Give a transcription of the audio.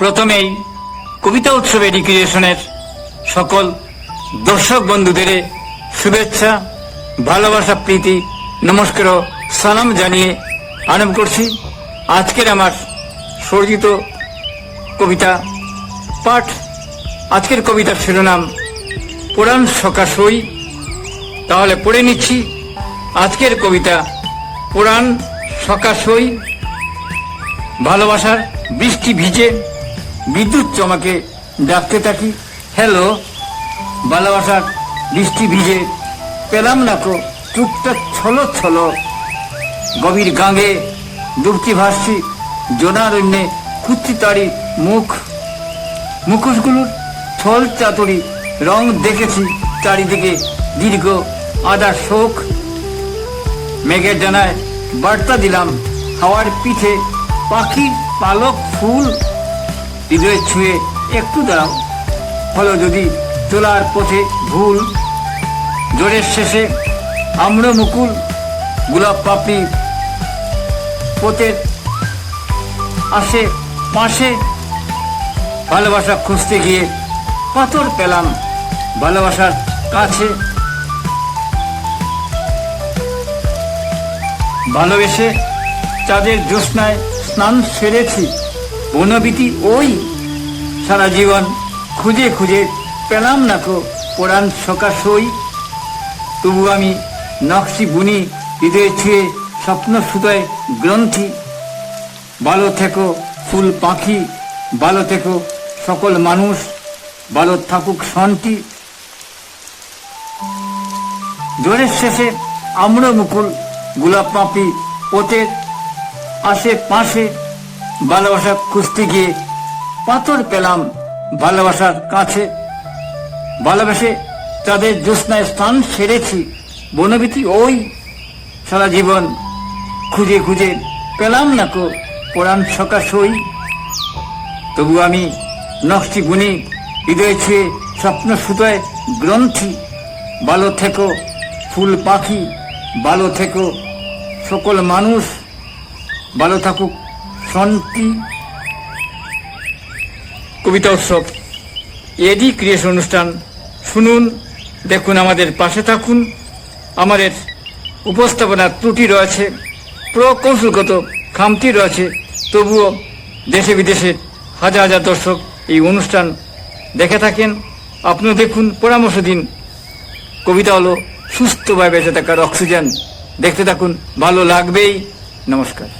প্রথমেই কবিতা উৎসব এডুকেশনের সকল দর্শক বন্ধুদের শুভেচ্ছা, ভালোবাসা, প্রীতি, নমস্কার ও সালাম জানিয়ে আরম্ভ করছি। আজকের আমার সর্জিত কবিতা পাঠ। আজকের কবিতার শিরোনাম, পুরাণ সকাশই তাহলে পড়ে নিচ্ছি। আজকের কবিতা, পুরাণ সকাশই ভালোবাসার বৃষ্টি ভিজে বিদ্যুৎ চমকে ডাকতে থাকি। হ্যালো ভালোবাসার বৃষ্টি ভিজে পেলাম না কো টুকটাক ছলো ছলো। গভীর গাঙ্গে ডুবতি ভাসছি জোনারণ্যে কুত্তি তারি মুখ। মুখোশগুলোর ছল চাতুরি রং দেখেছি, চারিদিকে দীর্ঘ আদা শোক। মেঘের ডানায় বার্তা দিলাম, হাওয়ার পিঠে পাখির পালক, ফুল হৃদয় ছুঁয়ে একটু দাঁড়াও। হলো যদি তোলার পথে ভুল, জোরের শেষে আম্র মুকুল, গোলাপ পাপড়ি পথের আসে পাশে, ভালোবাসা খুঁজতে গিয়ে পাথর পেলাম ভালোবাসার কাছে। ভালোবেসে চাঁদের জ্যোৎস্নায় স্নান সেরেছি। বনবীতি ওই সারা জীবন খুঁজে খুঁজে পেলাম না কো কোরআন সকাশই তবু আমি নকশি বুনি হৃদয়ে ছুঁয়ে স্বপ্ন সুতোয় গ্রন্থি। ভালো থেকো ফুল পাখি, ভালো থেকো সকল মানুষ, ভালো থাকুক শান্তি জোরের শেষে আম্র মুকুল গোলাপ পাপড়ি পোতের আশে পাশে ভালোবাসা খুঁজতে গিয়ে পাথর পেলাম ভালোবাসার কাছে। ভালোবাসে তাদের জ্যোৎস্নায় স্থান সেরেছি। বনবীতি ওই সারা জীবন খুঁজে খুঁজে পেলাম না কো সকাশ ওই তবু আমি নকশি গুনি হৃদয় ছুঁয়ে স্বপ্ন সুতোয় গ্রন্থি, ভালো থেকো ফুল পাখি, ভালো থেকো সকল মানুষ, ভালো থাকুক শান্তি। কবিতা উৎসব, এডি ক্রিয়েশন অনুষ্ঠান। শুনুন, দেখুন, আমাদের পাশে থাকুন। আমাদের উপস্থাপনার ত্রুটি রয়েছে প্রকৌশলগত খামতি রয়েছে। তবুও দেশে বিদেশে হাজার হাজার দর্শক এই অনুষ্ঠান দেখে থাকেন। আপনিও দেখুন, পরামর্শ দিন। কবিতা হলো সুস্থভাবে বেঁচে থাকার অক্সিজেন। দেখতে থাকুন, ভালো লাগবেই। নমস্কার।